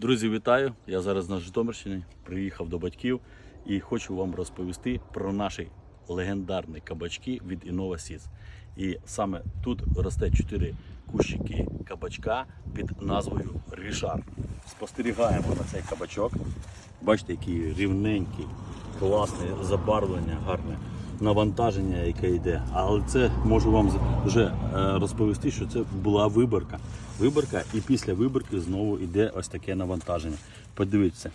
Друзі, вітаю! Я зараз на Житомирщині, приїхав до батьків і хочу вам розповісти про наші легендарні кабачки від Innova Seeds. І саме тут росте 4 кущики кабачка під назвою Рішар. Спостерігаємо на цей кабачок. Бачите, який рівненький, класне забарвлення, гарне навантаження, яке йде. Але це можу вам вже е, розповісти, що це була виборка. Виборка, і після виборки знову йде ось таке навантаження. Подивіться,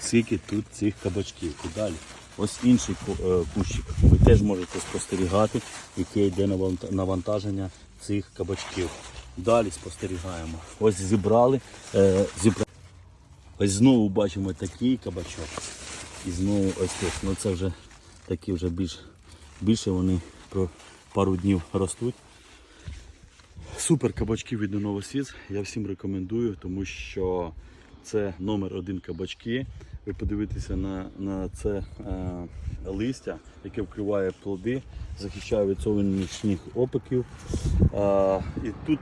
скільки тут цих кабачків. І далі. Ось інший е, кущик. Ви теж можете спостерігати, яке йде навантаження цих кабачків. Далі спостерігаємо. Ось зібрали, е, зібрали. Ось знову бачимо такий кабачок. І знову ось тут. Ну це вже такі вже більш, більше вони про пару днів ростуть. Супер кабачки від Новосвіт. Я всім рекомендую, тому що це номер один кабачки. Ви подивитеся на, на це е, листя, яке вкриває плоди, захищає від сонячних опиків. Е, і тут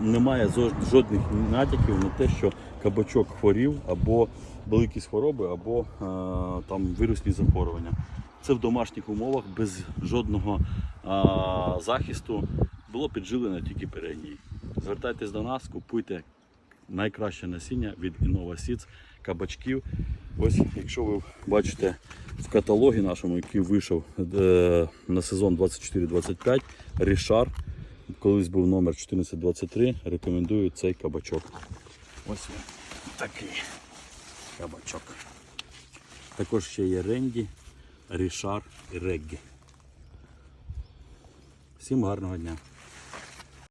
немає жодних натяків на те, що кабачок хворів або якісь хвороби, або е, там вірусні захворювання. Це в домашніх умовах без жодного а, захисту було підживлено тільки перегній. Звертайтесь до нас, купуйте найкраще насіння від Innova Seeds кабачків. Ось, якщо ви бачите в каталогі нашому, який вийшов е, на сезон 24-25, Рішар, колись був номер 1423, рекомендую цей кабачок. Ось він такий кабачок. Також ще є Ренді, Рішар Реггі. Всім гарного дня!